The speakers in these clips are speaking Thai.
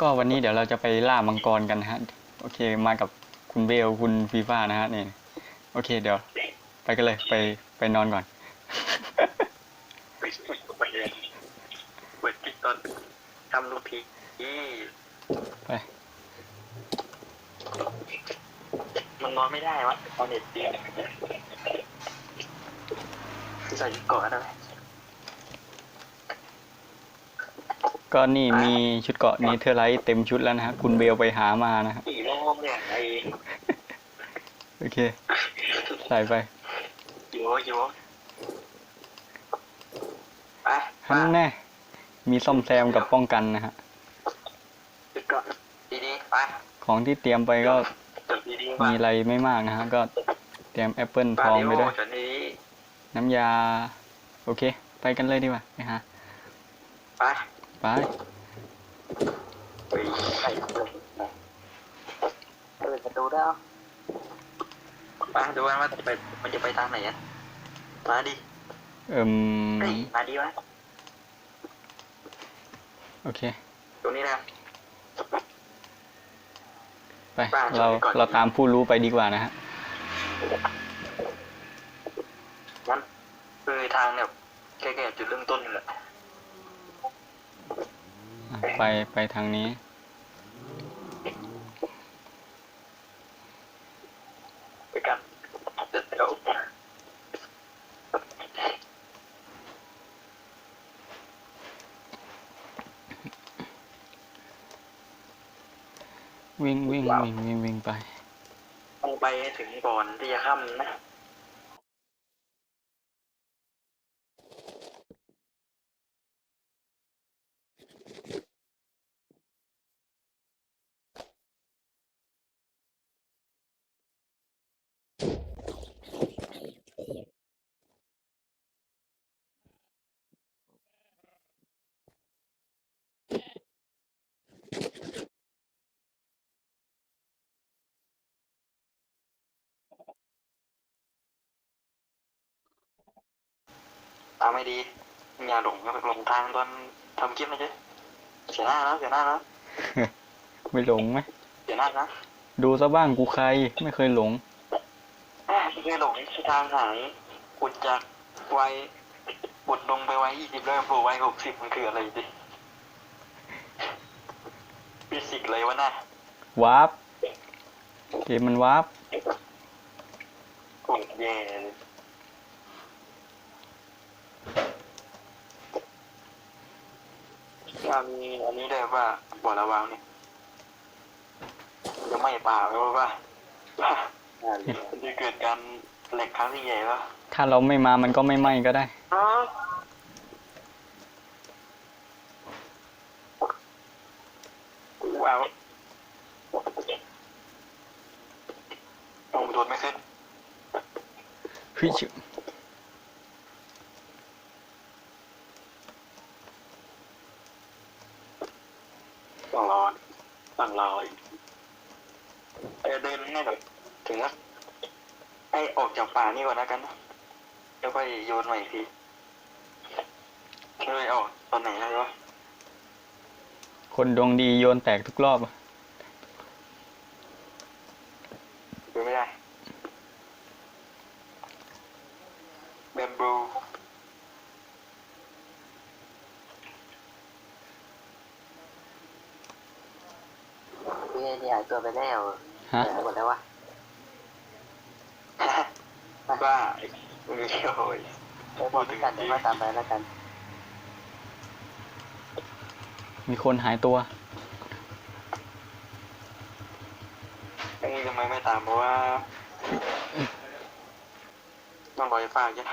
ก็วันนี้เดี๋ยวเราจะไปล่ามังกรกันนะฮะ โอเคมากับคุณเบลคุณฟีฟ่านะฮะนี่ โอเค เดี๋ยว ไปกันเลยไปไปนอนก่อน ไปไปเรียนเปิดติ๊กต้นทำลูกพีอีไป มันนอนไม่ได้วะตอนเน็ตเตียงคือใส่ชุดเก่อนได้ไหม ก็นี่มีชุดเกราะนี้เทอร์ไลท์เต็มชุดแล้วนะฮะคุณเบลไปหามานะฮะสี่โมงเนี่ยไอ้โอเคใส่ไปกี่โมงกี่โมงไปฮันแน่มีซ่อมแซมกับป้องกันนะฮะชุดเก่อนดีๆไปของที่เตรียมไปก็จบดีๆมีอะไรไม่มากนะฮะก็เตรียมแอปเปิลทองไปด้วยจนนี้น้ำยา โอเค ไปกันเลยดีกว่าไปหาไป ไปไปไข่เปิดเปิดประตูได้เหรอไปดูกันว่าจะไปมันจะไปทางไหนอะมาดิเอิ่มเฮ้ยมาดีวะโอเค ตรงนี้นะครับไปบ้านเราช่วยก่อน เราตามผู้รู้ไปดีกว่านะฮะงั้นคือทางเนี่ยแค่แค่จุดเริ่มต้นนี่แหละ ไปไปทางนี้ไปกันเดี๋ยววิ่งวิ่งวิ่งวิ่งวิ่งไป ต้องไปให้ถึงก่อนที่จะค่ำนะ ตามไม่ดีอย่าหลงหลงทางตอนทำคลิปนะเจ๊เสียหน้าแล้วเสียหน้าแล้วไม่หลงไหมเสียหน้านะดูซะบ้างกูใครไม่เคยหลงแม่ไม่เคยหลงที่ทางหายอุดจากวัยอุดลงไปไว้ยี่สิบแล้วโผล่ไว้หกสิบมันคืออะไรดิฟิสิกส์เลยวะน่ะวาร์ปเกมมันวาร์ปโคตรแย่เลย ถ้ามีอันนี้ได้ว่าบ่อระวังเนี่ยจะไม่ป่าไหมวะป่ะมันจะเกิดการแหลกครั้งที่ใหญ่ป่ะถ้าเราไม่มามันก็ไม่ไหม้ก็ได้ว้าวต้องโดนไม่ขึ้นเฮ้ยชิ ต้องรอต้องรออีกเออเดินให้แบบถึงแล้วให้ออก จากป่านี่ก่อนนะกันนะแล้วก็โยนใหม่อีกทีเลยออกตอนไหนนะวะคนดวงดีโยนแตกทุกรอบอะดูไม่ได้เบมบรูพี่นี่หายตัวไปแล้วฮะหายหมดแล้ววะ บ้าไอ้มึงโอ้ยเดี๋ยวบอกพี่กันเดี๋ยวมาตามไปแล้วกัน มีคนหายตัว ไอ้นี่ทำไมไม่ตามเพราะว่าต้องรอไอ้ฟ้าใช่ไหม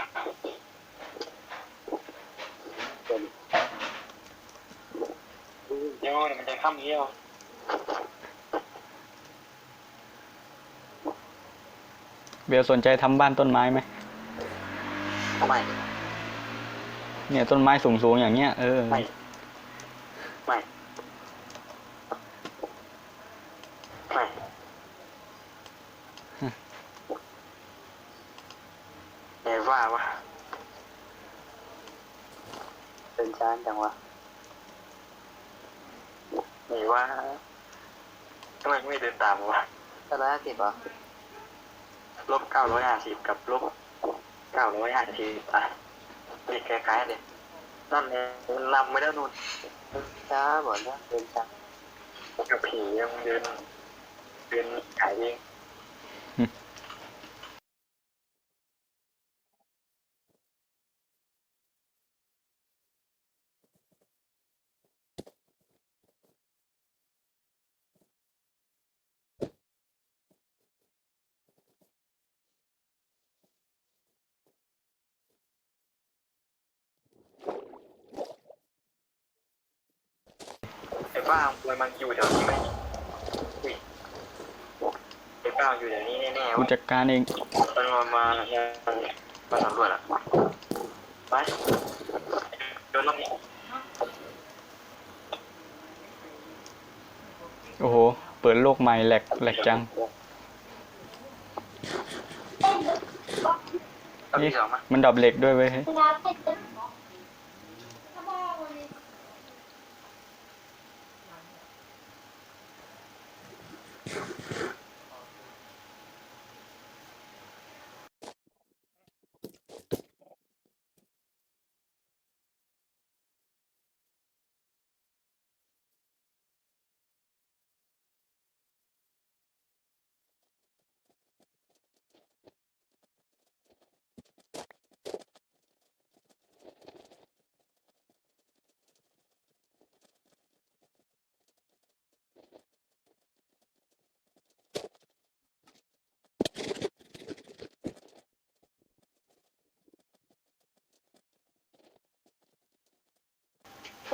เดี๋ยวมันจะค่ำนี้เอา เบลสนใจทำบ้านต้นไม้ไหมไม่เนี่ยต้นไม้สูงๆอย่างเงี้ยเออไม่ไม่ไม่เดี๋ยวว่าวะเป็นชานจังวะไม่นีว่าทำไมไม่เดินตามวะเท่าร้อยห้าสิบเหรอ ลบเก้าร้อยห้าสิบกับลบเก้าร้อยห้าสิบอะเด็กคล้ายๆเลยนั่นเองมันนำไม่ได้นู่นช้าหมดแล้วเดินช้ากับผียังเดินเดินขายเอง ป้ามันมันอยู่แถวนี้ไหมอุ้ยไอ้ป้าอยู่แถวนี้แน่ๆกูเว้ยจัดการเอง มันมามามาสำรวจอะไปเดินรอบนี้โอ้โห เปิดโลกใหม่แหลกแหลกจังเอาที่สองมามันดับเหล็กด้วยเว้ย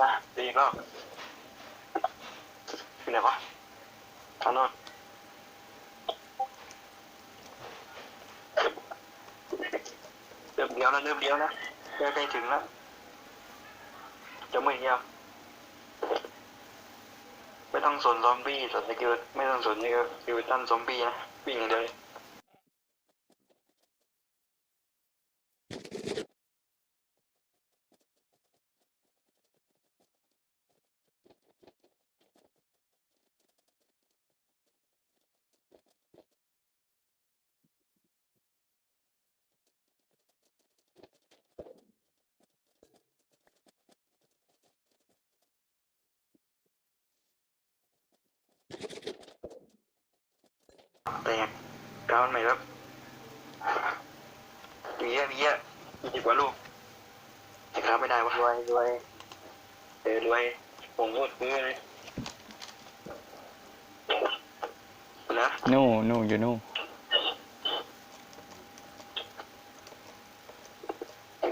ฮ้าดีอีกรอบอยู่ไหนวะทางโน้นเริ่มเลี้ยวแล้วเริ่มเลี้ยวแล้วใกล้ถึงแล้วจะไม่เลี้ยวไม่ต้องสนซอมบี้สนสกิลไม่ต้องสนนี่ก็สกิลตันซอมบี้นะวิ่งอย่างเดียวเลย แตกดาวน์ใหม่ครับมีเยอะมีเยอะมีดีกว่าลูกแต่ครับไม่ได้วะ รวยรวย เออ รวยผมพูดซื้อเลยนะนู่นู่อยู่นู่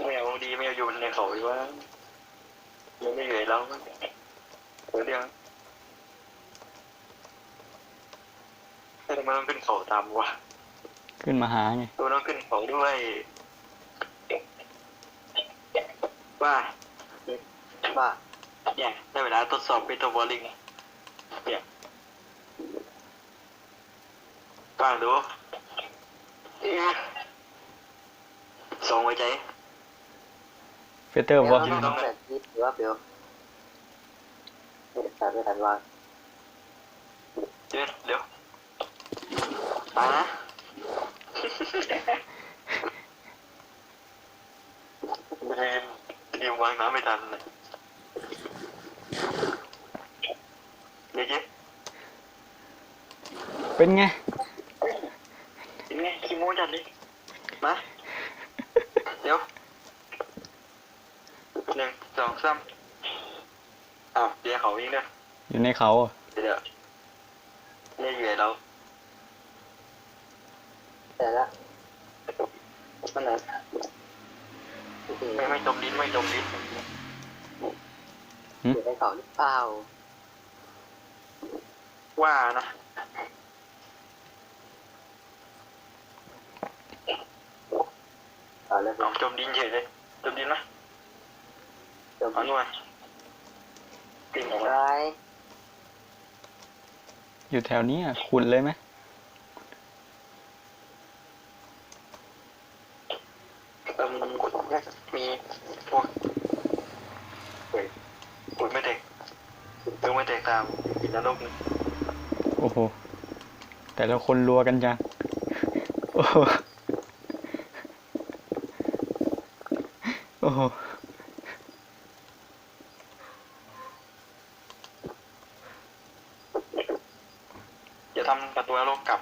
ไม่เอาดีไม่เอาอยู่ในเขาดีว่ายังไม่อยู่ในเราเออเดี๋ยวแต่ทำไมต้องขึ้นเขาตามวะขึ้นมาหาไงตัวต้องขึ้นเขาด้วยว่าว่า เนี่ยได้เวลาทดสอบเบต้าบอลลิงเนี่ยฟังดูเอ๊ะส่งไว้ใจเฟเตอร์เดี๋ยววะเราต้องแบบนี้หรือว่าเปล่าไม่ทันไม่ทันวางเดี๋ยวเดี๋ยวตายนะเรียนเรียนวางน้ำไม่ทันเลย เดี๋ยวเจ๊เป็นไง เป็นไงขี้โม้จัดเลยมาเดี๋ยวหนึ่งสองสามอ้าวเดี๋ยวเขาวิ่งเนี่ยอยู่ในเขาอะเดี๋ยวเดี๋ยวเนี่ยอยู่ไหนเราแต่ละมันไหนโอเคไม่ไม่จมลิ้นไม่จมลิ้นอยู่ในเขาหรือเปล่า ว่านะเอาเลยลองจมดินเฉยเลยจมดินนะจบเอาหน่วยติ่งออกมาร้ายอยู่แถวนี้อะขุดเลยไหมเอิ่มมีพวกเฮ้ยกดไม่แตกเพิ่งไม่แตกตามลูกหนึง โอ้โห แต่ละคนรัวกันจังโอ้โหโอ้โหอย่าทำประตูนรกกลับ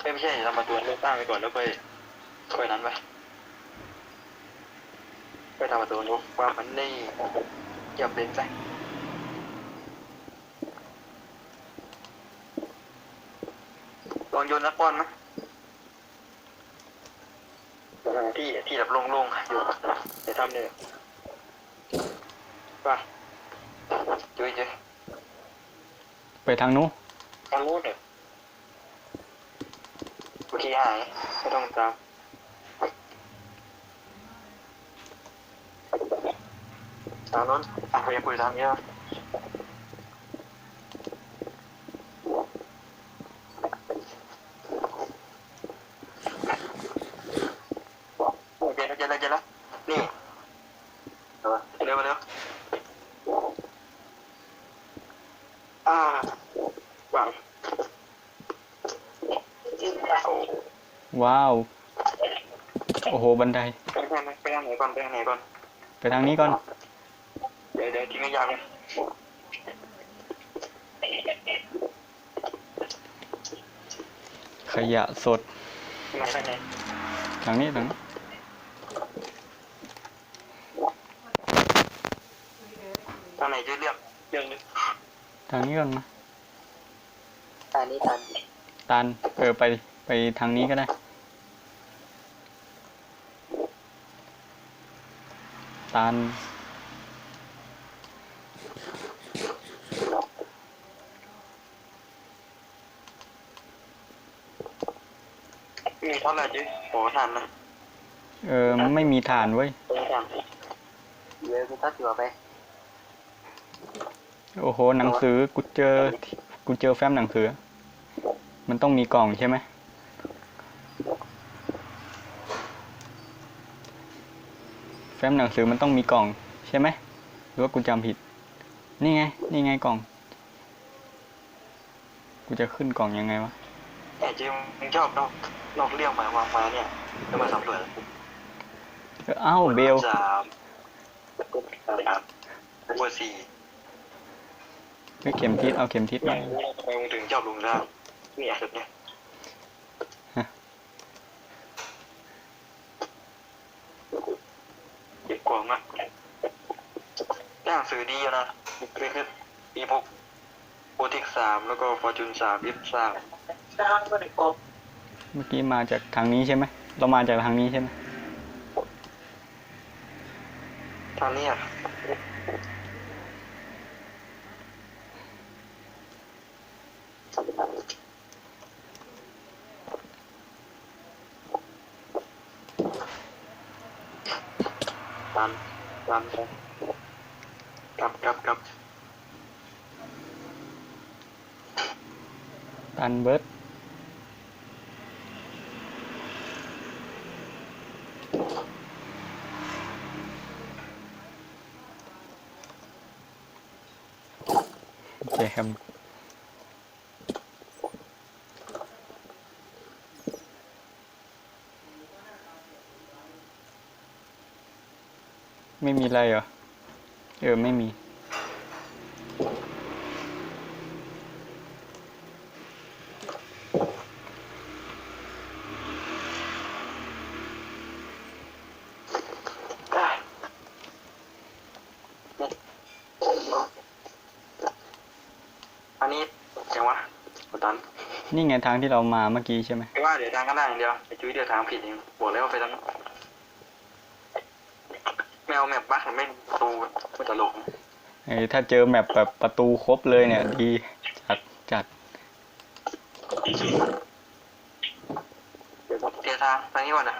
เอ้ยไม่ใช่อย่าทำประตูนรกตั้งไปก่อนแล้วไปค่อยนั้นไปไปทำประตูนรกว่ามันได้เหยียบเลนไปลอง โยนนักบอลไหมที่ที่แบบโล่งๆอยู่เดี๋ยวทำเนี่ยไปจุ้ยจุ้ยไปทางนู้นทางนู้นเหรอเมื่อกี้หายไม่ต้องตามทางนู้นอะพยายามคุยทางนี้นะโอเคแล้วเจอแล้วเจอแล้วนี่ เอาวะ เร็วเร็วอ่าว้าวโอ้ ว้าว โอ้โห บันได ไปทางไหนไปทางไหนก่อนไปทางไหนก่อน ไปทางนี้ก่อน เดี๋ยวเดี๋ยวทิ้งไม่ยากเลยขยะสดมาทางไหนทางนี้ทางนี้ทางไหนจะเลือกเลือกนึงทางนี้ก่อนมาตานี้ตันตัน เออ ไป ไปทางนี้ก็ได้ ตัน มีเท่าไหร่จีโอ้ทันนะเออไม่มีฐานเว้ยไม่ทันเยอะกูทัดตัวไป โอ้โหหนังสือกูเจอกูเจอแฟ้มหนังสือ มันต้องมีกล่องใช่ไหม แฟ้มหนังสือมันต้องมีกล่องใช่ไหมหรือว่ากูจำผิด นี่ไง นี่ไงกล่อง กูจะขึ้นกล่องยังไงวะแต่จีมึงชอบนอกนอกเรื่องมาวางมาเนี่ยจะมาสำรวจเออเอ้าเบลสามสามวัวสี่ไม่เข็มทิศเอาเข็มทิศทำไมมามึงถึงชอบลุงล่างเนี่ยสุดเนี่ย ฮะ เก็บกล่องมาก หนังสือดีอะนะคือคือปีพกโปรติกสามแล้วก็ฟอร์จูนสามยิบสามเมื่อกี้มาจากทางนี้ใช่ไหมเรามาจากทางนี้ใช่ไหมทางนี้อะตันตัน กลับกลับกลับตันเบิร์ดโอเคครับไม่มีอะไรเหรอ เออ ไม่มีอะอันนี้ยังวะกดตันนี่ไงทางที่เรามาเมื่อกี้ใช่ไหมไม่ว่าเดี๋ยวทางข้างหน้าอย่างเดียวไอ้จุ้ยเดี๋ยวทางผิดเองบอกแล้วว่าไปทางนั้นแมวแมปบ้าไม่ประตู มันจะหลงเออถ้าเจอแมปแบบประตูครบเลยเนี่ยดีจัดจัดเดี๋ยวเทียทางทางนี้ก่อนนะ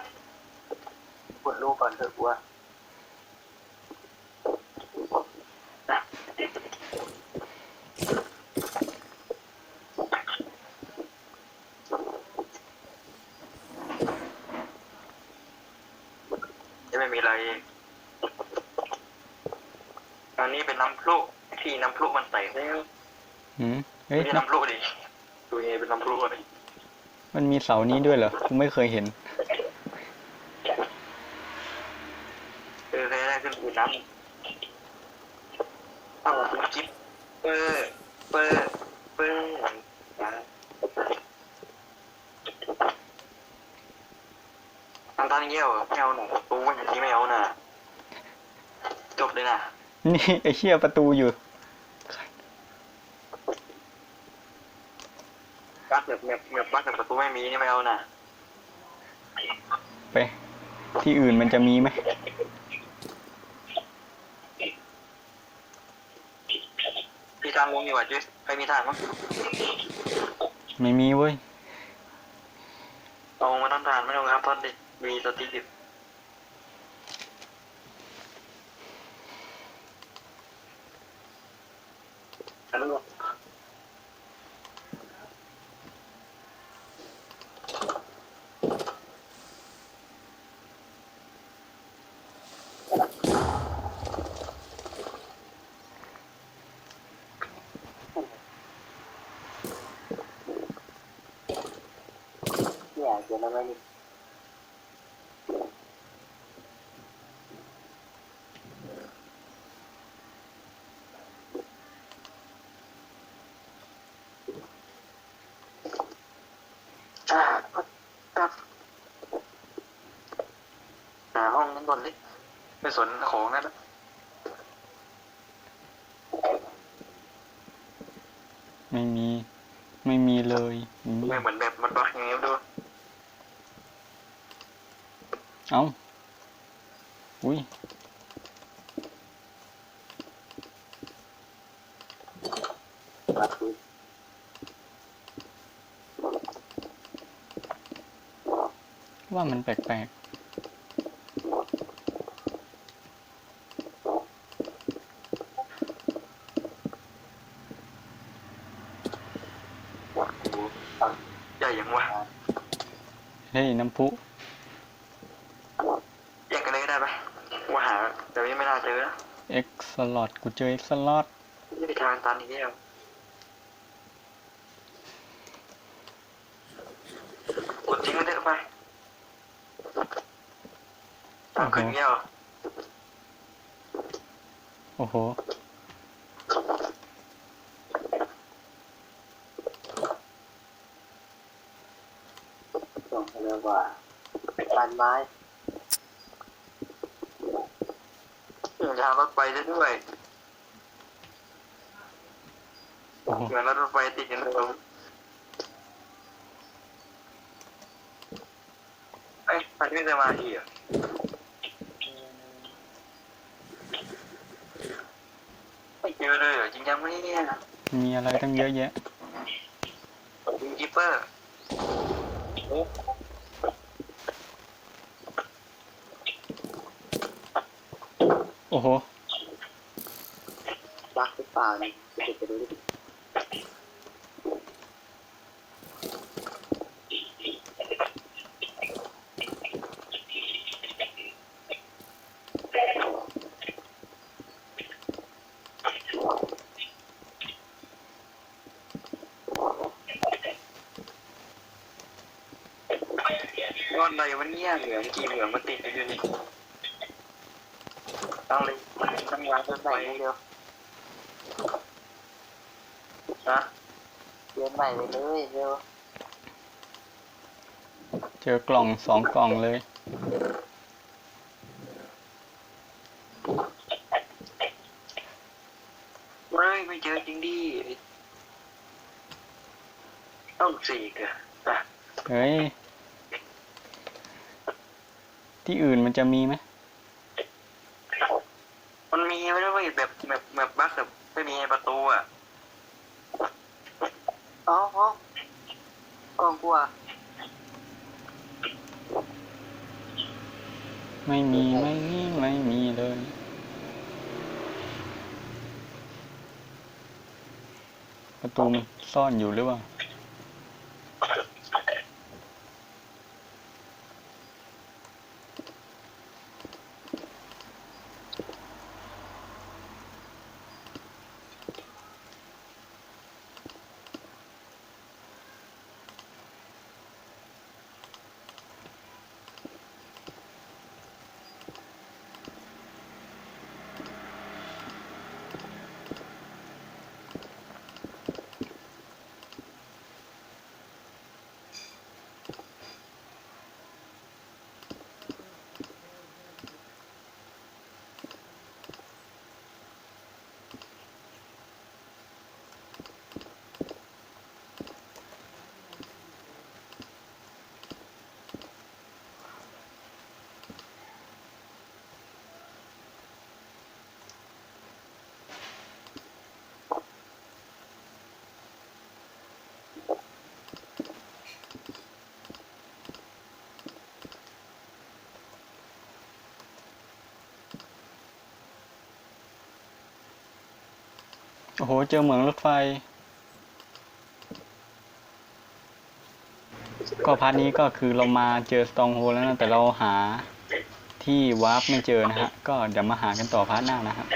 ปวดลูกก่อนเถอะกูว่า จะไม่มีอะไรอันนี้เป็นน้ำ พลุที่น้ำพลุมันใส่แล้วหืมเฮ้ยนี่นะน้ำรูดิดูเอเป็นน้ำรูดิมันมีเสานี้ด้วยเหรอ กูไม่เคยเห็น เออเคยได้ขึ้นอืนน้ำตั้งคุณจิ๊บเปอร์เปอร์เปอร์นะตั้งตั้งเยี่ยวไม่เอาหนูปูอย่างนี้ไม่เอาน่ะจบเลยนะ นี่ไอ้เชี่ยประตูอยู่บักแบบแบบแบบบักแบบประตูไม่มีนี่ไม่เอาน่ะไป ที่อื่นมันจะมีไหมพี่ทางลงดีกว่าจุ๊ยใครมีทางมั้งไม่มีเว้ยเอามาต้นทานไม่ต้องครับต้นดิมีสติดิบ อันนั้นเนี่ยเดี๋ยวเราไม่มี อ่าครับหาห้อง นั้นก่อนดิไม่สนของนั่นนะไม่มี ไม่มีเลยอืมไม่เหมือนแบบมันบักอย่างนี้ดูเอ้า อุ้ยมาคุยว่ามันแปลกโอ้โหใหญ่ยังวะ ๆ เฮ้ยน้ำพุแยกกันเลยก็ได้ปะว่าหาเดี๋ยวนี้ไม่น่าเจอนะเอ็กซ์สลอตกูเจอเอ็กซ์สลอตไม่ได้ทางตันอีกแล้วกดทิ้งมันเถอะไปทางขึ้นเงี้ยเหรอโอ้โห ส่งไป เร็วกว่าปันไม้อืมทางรถไฟได้ด้วยโอ้โหเหมือนรถไฟติดกันเลยเอ้ยมันไม่จะมาอีกเหรอไม่เจอเลยเหรอจริงจังไหมเนี่ยมีอะไรตั้งเยอะแยะยิงกิปเปอร์ โอ้โหรักหรือเปล่าเนี่ยไปดูไปดูดิก้อนอะไรวะเนี่ยเหลืองกี่เหลืองมาติดอยู่นี่ ต้องเลยต้องวางต้นใส่ไม้ให้เร็วนะเรียนใหม่ไปเลยเร็วเจอกล่องสองกล่องเลย ไม่ไม่เจอจริงดิต้องสี่เกอะนะเฮ้ย ที่อื่นมันจะมีไหม มันมีไม่ได้ว่าแบบแบบแบบบักแบบไม่มีประตูอะอ๋ออ๋อกล้องกลัวไม่มีไม่มีไม่มีเลยประตูมันซ่อนอยู่หรือเปล่า อ้โห เจอเหมืองรถไฟ ก็พาร์ทนี้ก็คือเรามาเจอสตองโฮแล้วนะ แต่เราหาที่วาร์ปไม่เจอนะฮะ ก็เดี๋ยวมาหากันต่อพาร์ทหน้านะครับ